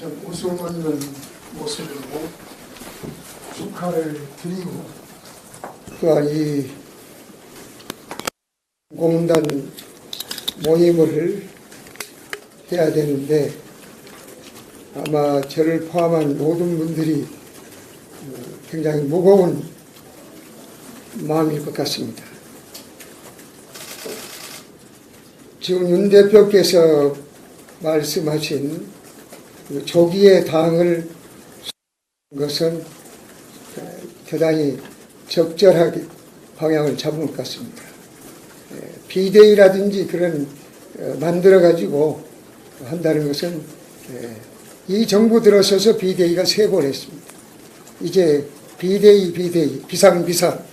좀 웃음 없는 모습으로 축하를 드리고 또한 이 공단 모임을 해야 되는데 아마 저를 포함한 모든 분들이 어, 굉장히 무거운 마음일 것 같습니다. 지금 윤 대표께서 말씀하신 그 조기에 당을 것은 대단히 적절하게 방향을 잡은 것 같습니다. 예, 비대위라든지 그런 어, 만들어 가지고 한다는 것은 예, 이 정부 들어서서 비대위가 세 번 했습니다. 이제 비대위 비대위 비상 비상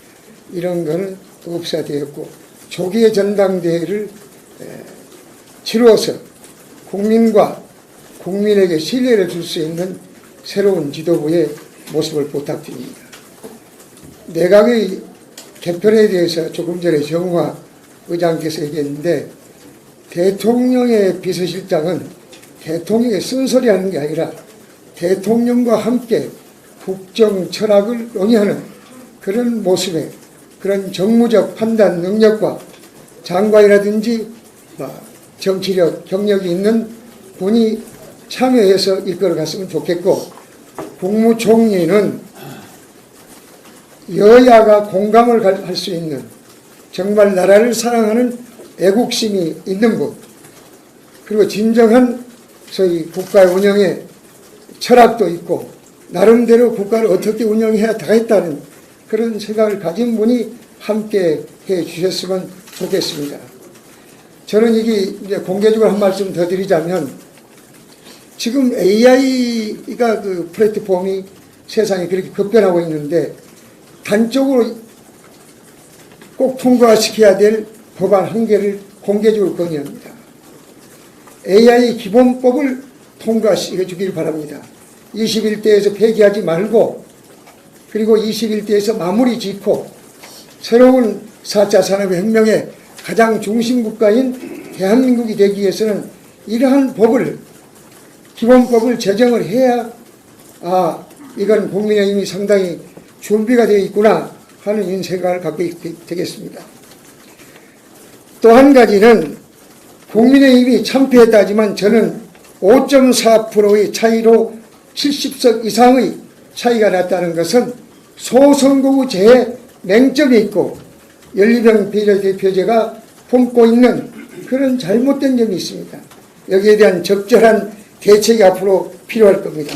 이런 거는 없애되었고 조기의 전당대회를 예, 치루어서 국민과 국민에게 신뢰를 줄 수 있는 새로운 지도부의 모습을 부탁드립니다. 내각의 개편에 대해서 조금 전에 정화 의장께서 얘기했는데 대통령의 비서실장은 대통령의 쓴소리 하는 게 아니라 대통령과 함께 국정 철학을 논의하는 그런 모습에 그런 정무적 판단 능력과 장관이라든지 뭐 정치력, 경력이 있는 분이 참여해서 이끌어 갔으면 좋겠고 국무총리는 여야가 공감을 할 수 있는 정말 나라를 사랑하는 애국심이 있는 분 그리고 진정한 소위 국가 운영의 철학도 있고 나름대로 국가를 어떻게 운영해야 되겠다는 그런 생각을 가진 분이 함께 해 주셨으면 좋겠습니다. 저는 이게 이제 공개적으로 한 말씀 더 드리자면 지금 AI가 그 플랫폼이 세상에 그렇게 급변하고 있는데 단적으로 꼭 통과시켜야 될 법안 한 개를 공개적으로 건의합니다. AI 기본법을 통과시켜 주길 바랍니다. 21대에서 폐기하지 말고 그리고 21대에서 마무리 짓고 새로운 4차 산업혁명의 가장 중심 국가인 대한민국이 되기 위해서는 이러한 법을 기본법을 제정을 해야 아 이건 국민의힘이 상당히 준비가 되어 있구나 하는 이런 생각을 갖고 있게 되겠습니다. 또 한 가지는 국민의힘이 참패했다 하지만 저는 5.4%의 차이로 70석 이상의 차이가 났다는 것은 소선거구제에 맹점이 있고 연립형 비례대표제가 품고 있는 그런 잘못된 점이 있습니다. 여기에 대한 적절한 대책이 앞으로 필요할 겁니다.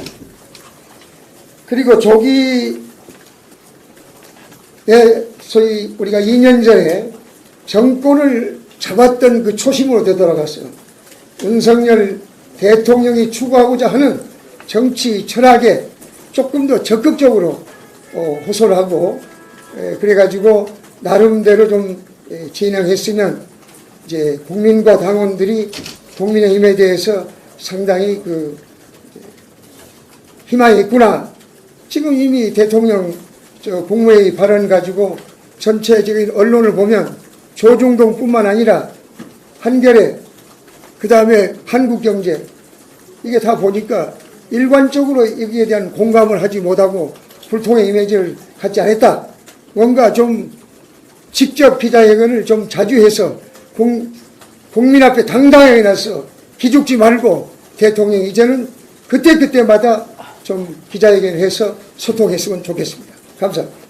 그리고 조기에 소위 우리가 2년 전에 정권을 잡았던 그 초심으로 되돌아갔어요. 윤석열 대통령이 추구하고자 하는 정치 철학에 조금 더 적극적으로 어, 호소를 하고 에, 그래가지고 나름대로 좀 에, 진행했으면 이제 국민과 당원들이 국민의힘에 대해서 상당히 그 희망이 있구나. 지금 이미 대통령 저 국무회의 발언 가지고 전체적인 언론을 보면 조중동뿐만 아니라 한겨레 그 다음에 한국경제 이게 다 보니까 일관적으로 여기에 대한 공감을 하지 못하고 불통의 이미지를 갖지 않았다. 뭔가 좀 직접 기자회견을 좀 자주 해서 국, 국민 앞에 당당하게 나서 기죽지 말고 대통령 이제는 그때그때마다 좀 기자회견을 해서 소통했으면 좋겠습니다. 감사합니다.